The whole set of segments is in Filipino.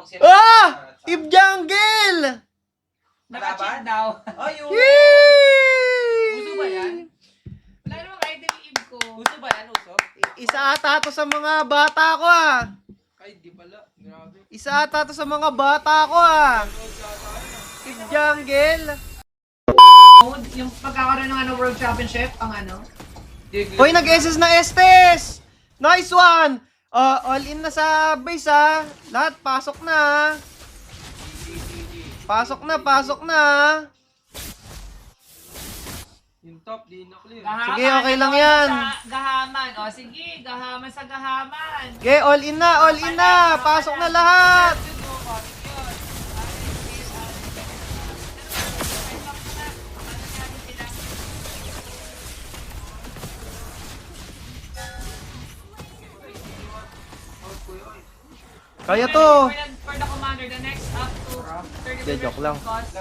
pag sila... Ah! If Jungle! Naka-cheat daw. Ay, yun. Yee! Uso ba yan? Wala namang item yung ib ko. Uso ba yan, uso? Isa ata to sa mga bata ko ah. Ay, di pala. Grabe. Isa ata to sa mga bata ko ah. If Jungle. Yung pagkakaroon ng ano, World Championship, ang ano. Hoy, nag-SS na Estes! Nice one! Uh, all in na sa base ah. Lahat pasok na. Pasok na, pasok na. Yung top, di na clear. Gahaman, Sige, okay lang yan. Sa gahaman. O, sige, gahaman sa gahaman. Okay, all in na, all in na. Pasok na lahat. Kaya to. For the, commander, the next up to 30% Hindi, joke lang. cost.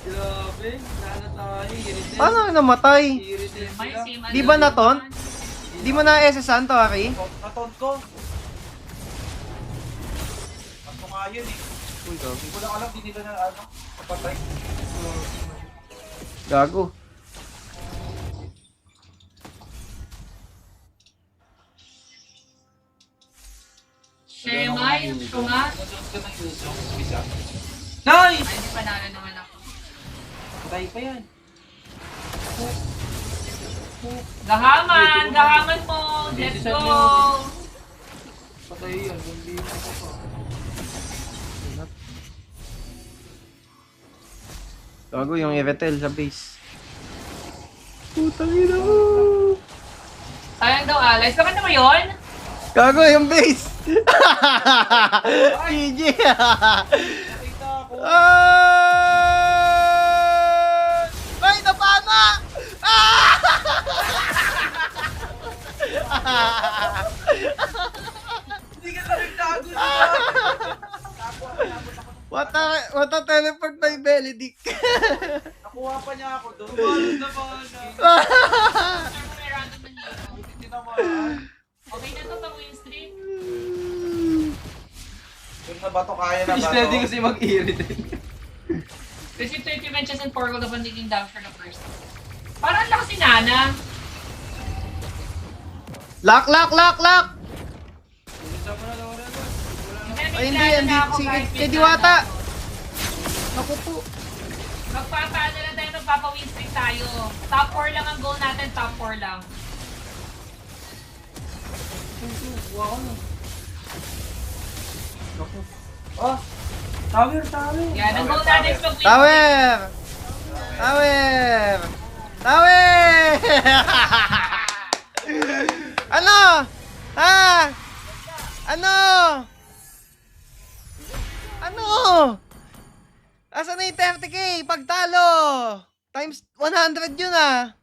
Grabe. Lalo tayo. Paano namatay? Irritate May same, Di ba naton? naman. Di mo na SS-an to, Aki? Natont ko. Ano nga yun eh. Uy, gago. Hindi ko lang alam, di nila na ano, kapatay. Gago. Shemay, ito nga. Natont ko ng uso. Bisa. Ay, Nice! hindi panalo naman ako. Patay pa yan. Gahaman! Gahaman mo! Let's go! Patay yan. Hindi mo ko pa. Gago yung Iretel sa base. Putang ina mo. Sayang daw, Alex. Bakit naman yun? Gago yung base. GG. Nakita. Ah! Ay, napana! Ah! Hindi ka na nagtago sa what a, what a teleport by Benedict. Nakuha pa niya ako doon. Na. Sure, may random naman. Okay na to pang win streak. Na ba to kaya na ba to? Steady kasi mag-irritate. Receive 30 benches and 4 gold upon taking down for the first. Parang ang lakas si Nana. lock, lock, lock, lock! Ay, hindi, hindi. Si, kay Diwata. Naku po. Magpapaano lang tayo, magpapa-win streak tayo. Top 4 lang ang goal natin, top 4 lang. Oh! Tower, tower! Yan, ang goal natin is mag-win. Tower! Tower! Tower! ano? Ha? Ano? Ano? Asa na yung 30k? Pagtalo! Times 100 yun ah!